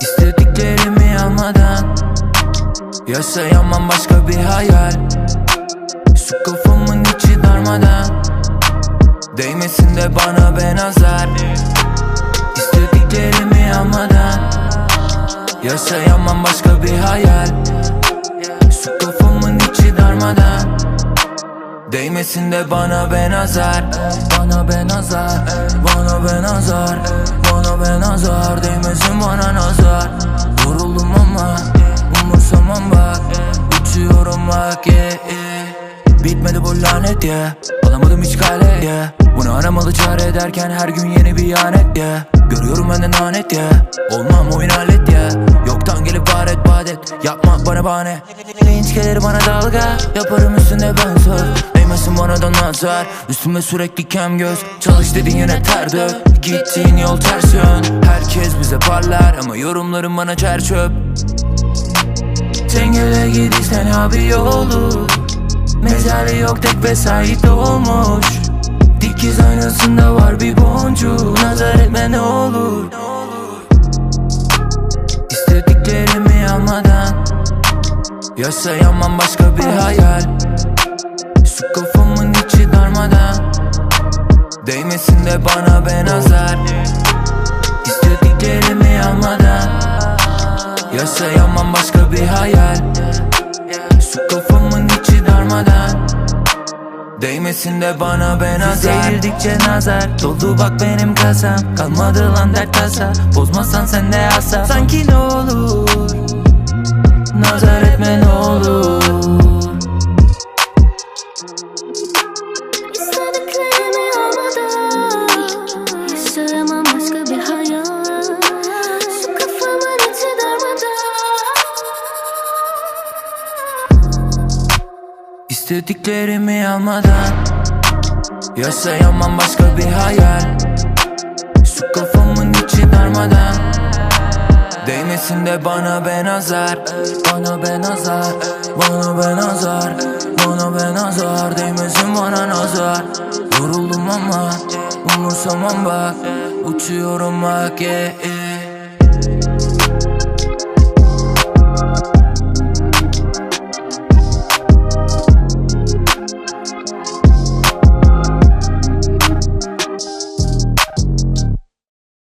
İstediklerimi almadan Yaşayamam başka bir hayal. Şu kafamın içi darmadan. Değmesin de bana ben azar İstediklerimi almadan. Yaşayamam başka bir hayal. Şu kafamın içi darmadan. Değmesin de bana ben azar Bana ben azar Bana ben azar Bana ben azar Değmesin bana nazar. Yoruldum ama bak yeah, yeah. Bitmedi bu lanet yeah. Alamadım hiç gale yeah. Bunu aramalı çare ederken her gün yeni bir ihanet ya yeah. Görüyorum benden lanet yeah. Olmam oyun alet yeah. Yoktan gelip baret badet Yapma bana bahane Linç gelir bana dalga Yaparım üstünde ben söz Değmesin bana da nazar Üstüme sürekli kem göz Çalış dedin yine ter dök Gittiğin yol ters yön Herkes bize parlar Ama yorumların bana çer Tengele gidişten abi yolu. Mezarı yok tek vesait olmuş. Dikiz aynasında var bir boncuğu. Nazar etme ne olur. İstediklerimi almadan Yaşayamam başka bir hayal. Şu kafamın içi darmadan Değmesin de bana ben azar. İstediklerimi almadan Yaşayamam başka bir hayal. Şu kafamın içi darmadan. Değmesin de bana ben azar Seyredikçe nazar. Doldu bak benim kasam. Kalmadı lan dert tasa Bozmasan sen de asa. Sanki ne olur? Nazar etme ne olur İstediklerimi almadan Yaşayamam başka bir hayal. Şu kafamın içi darmadan. Değmesin de bana ben azar Bana ben azar Bana ben azar Bana ben azar. Değmesin bana nazar. Yoruldum ama Umursamam bak. Uçuyorum bak yeah, yeah.